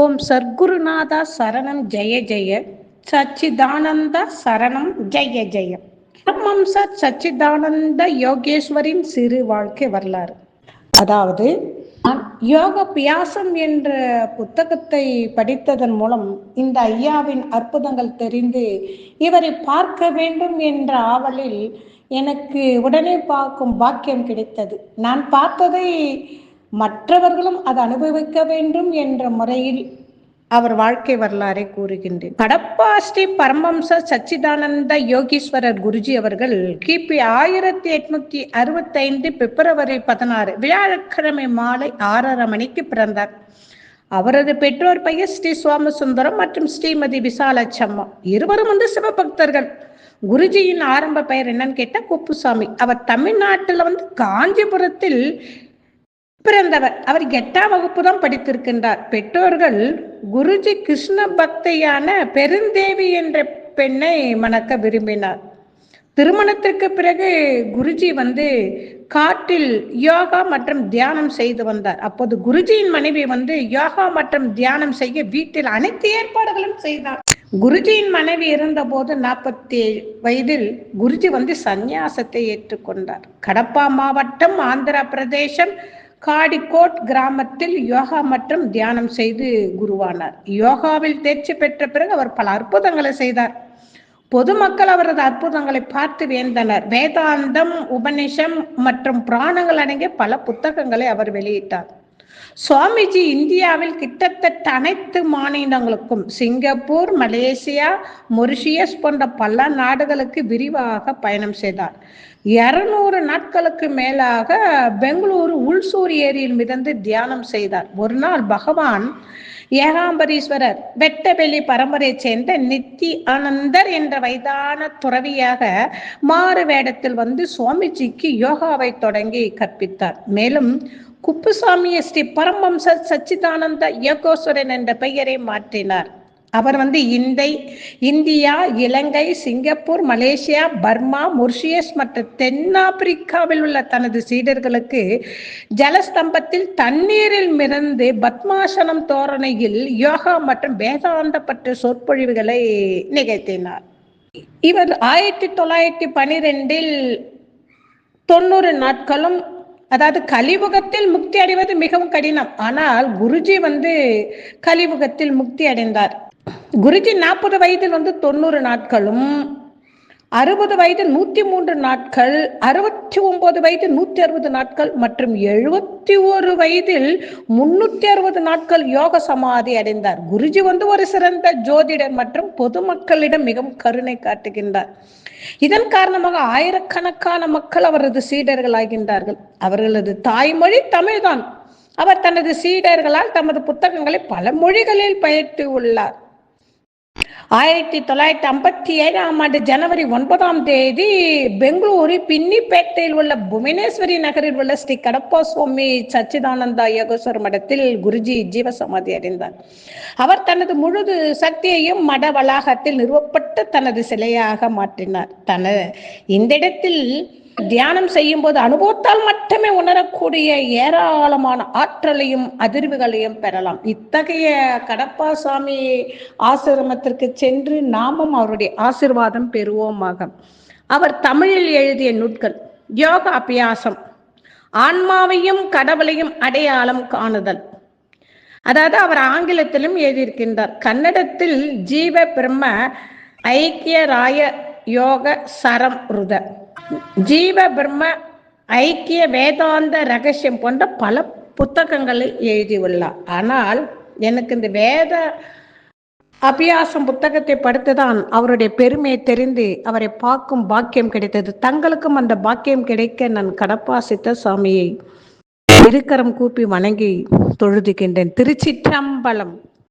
ஓம் சர்க்குருநாதா சரணம் ஜெய ஜெய சச்சிதானந்த சரணம் ஜெய ஜெய. பரமம்ச சச்சிதானந்த யோகேஸ்வரின் சிறு வாழ்க்கை வரலாறு. அதாவது யோக பியாசம் என்ற புத்தகத்தை படித்ததன் மூலம் இந்த ஐயாவின் அற்புதங்கள் தெரிந்து இவரை பார்க்க வேண்டும் என்ற ஆவலில் எனக்கு உடனே பார்க்கும் பாக்கியம் கிடைத்தது. நான் பார்த்ததை மற்றவர்களும் அதை அனுபவிக்க வேண்டும் என்ற முறையில் அவர் வாழ்க்கை வரலாறை கூறுகின்றேன். கடப்பா ஸ்ரீ பரமம்ச சச்சிதானந்த யோகீஸ்வரர் குருஜி அவர்கள் கிபி ஆயிரத்தி எட்நூத்தி அறுபத்தி ஐந்து பிப்ரவரி பதினாறு வியாழக்கிழமை மாலை ஆறரை மணிக்கு பிறந்தார். அவரது பெற்றோர் பெயர் ஸ்ரீ சுவாமசுந்தரம் மற்றும் ஸ்ரீமதி விசாலச்சம்மா. இருவரும் வந்து சிவபக்தர்கள். குருஜியின் ஆரம்ப பெயர் என்னன்னு கேட்டா குப்புசாமி. அவர் தமிழ்நாட்டுல வந்து காஞ்சிபுரத்தில் பிறந்தவர். அவர் எட்டாம் வகுப்பு தான் படித்திருக்கின்றார். பெற்றோர்கள் குருஜி கிருஷ்ண பக்தையான பெருந்தேவி என்ற பெண்ணை மணக்க விரும்பினார். திருமணத்திற்கு பிறகு குருஜி வந்து காட்டில் யோகா மற்றும் தியானம் செய்து வந்தார். அப்போது குருஜியின் மனைவி வந்து யோகா மற்றும் தியானம் செய்ய வீட்டில் அனைத்து ஏற்பாடுகளும் செய்தார். குருஜியின் மனைவி இருந்தபோது நாற்பத்தி வயதில் குருஜி வந்து சந்நியாசத்தை ஏற்றுக்கொண்டார். கடப்பா மாவட்டம் ஆந்திர பிரதேசம் காடிகோட் கிராமத்தில் யோகா மற்றும் தியானம் செய்து குருவானார். யோகாவில் தேர்ச்சி பெற்ற பிறகு அவர் பல அற்புதங்களை செய்தார். பொதுமக்கள் அவரது அற்புதங்களை பார்த்து வேந்தனர். வேதாந்தம் உபநிஷம் மற்றும் புராணங்கள் அடங்கிய பல புத்தகங்களை அவர் வெளியிட்டார். சுவாமிஜி இந்தியாவில் கிட்டத்தட்ட அனைத்து மாநிலங்களுக்கும் சிங்கப்பூர் மலேசியா மொரிஷியஸ் போன்ற பல நாடுகளுக்கு விரிவாக பயணம் செய்தார். இருநூறு நாட்களுக்கு மேலாக பெங்களூரு உள்சூர் ஏரியில் மிதந்து தியானம் செய்தார். ஒரு நாள் பகவான் ஏகாம்பரீஸ்வரர் வெட்டவெளி பரம்பரையைச் சேர்ந்த நித்தி ஆனந்தர் என்ற வயதான துறவியாக மாறு வேடத்தில் வந்து சுவாமிஜிக்கு யோகாவை தொடங்கி கற்பித்தார். மேலும் குப்புசாமியை ஸ்ரீ பரமம்ச சச்சிதானந்த இயக்கோஸ்வரன் என்ற பெயரை மாற்றினார். அவர் வந்து இந்தை India Ilangai Singapore Malaysia Burma Mauritius மற்றும் தென்னாப்பிரிக்காவில் உள்ள தனது சீடர்களுக்கு ஜலஸ்தம்பத்தில் தண்ணீரில் மிதந்து பத்மாசனம் தோரணையில் யோகா மற்றும் வேதாந்த பற்ற சொற்பொழிவுகளை நிகழ்த்தினார். இவர் ஆயிரத்தி தொள்ளாயிரத்தி பனிரெண்டில் தொண்ணூறு நாட்களும் அதாவது கலியுகத்தில் முக்தி அடைவது மிகவும் கடினம். ஆனால் குருஜி வந்து கலியுகத்தில் முக்தி அடைந்தார். குருஜி நாற்பது வயதில் வந்து தொண்ணூறு நாட்களும் அறுபது வயது நூத்தி மூன்று நாட்கள் அறுபத்தி ஒன்பது வயது நூத்தி அறுபது நாட்கள் மற்றும் எழுபத்தி ஒரு வயதில் முன்னூத்தி அறுபது நாட்கள் யோக சமாதி அடைந்தார். குருஜி வந்து ஒரு சிறந்த ஜோதிடர் மற்றும் பொதுமக்களிடம் மிகவும் கருணை காட்டுகின்றார். இதன் காரணமாக ஆயிரக்கணக்கான மக்கள் அவரது சீடர்கள் ஆகின்றார்கள் அவர்களது தாய்மொழி தமிழ்தான். அவர் தனது சீடர்களால் தமது புத்தகங்களை பல மொழிகளில் பயிற்று உள்ளார் ஆயிரத்தி தொள்ளாயிரத்தி ஐம்பத்தி ஏழாம் ஆண்டு ஜனவரி ஒன்பதாம் தேதி பெங்களூரு பின்னிப்பேட்டையில் உள்ள புவனேஸ்வரி நகரில் உள்ள ஸ்ரீ கடப்பா சுவாமி சச்சிதானந்தா யோகேஸ்வர் மடத்தில் குருஜி ஜீவசமாதி அடைந்தார். அவர் தனது முழுது சக்தியையும் மட வளாகத்தில் நிறுவப்பட்ட தனது சிலையாக மாற்றினார். தன இந்த இடத்தில் தியானம் செய்யும் போது அனுபவத்தால் மட்டுமே உணரக்கூடிய ஏராளமான ஆற்றலையும் அதிர்வுகளையும் பெறலாம். இத்தகைய கடப்பாசாமி ஆசிரமத்திற்கு சென்று நாமும் அவருடைய ஆசிர்வாதம் பெறுவோமாக. அவர் தமிழில் எழுதிய நூட்கள் யோக அபியாசம் ஆன்மாவையும் கடவுளையும் அடையாளம் காணுதல். அதாவது அவர் ஆங்கிலத்திலும் எழுதியிருக்கின்றார் கன்னடத்தில் ஜீவ பிரம்ம ஐக்கிய ராய யோக சரம் ருத. ஜீவ பிரம்ம ஐக்கிய வேதாந்த ரகசியம் போன்ற பல புத்தகங்களை எழுதியுள்ளார். ஆனால் எனக்கு இந்த வேத அபியாசம் புத்தகத்தை படித்துதான் அவருடைய பெருமையை தெரிந்து அவரை பார்க்கும் பாக்கியம் கிடைத்தது. தங்களுக்கும் அந்த பாக்கியம் கிடைக்க நான் கடப்பா சுவாமியை இருக்கரம் கூப்பி வணங்கி தொழுதுகின்றேன். திருச்சிற்றம்பலம்.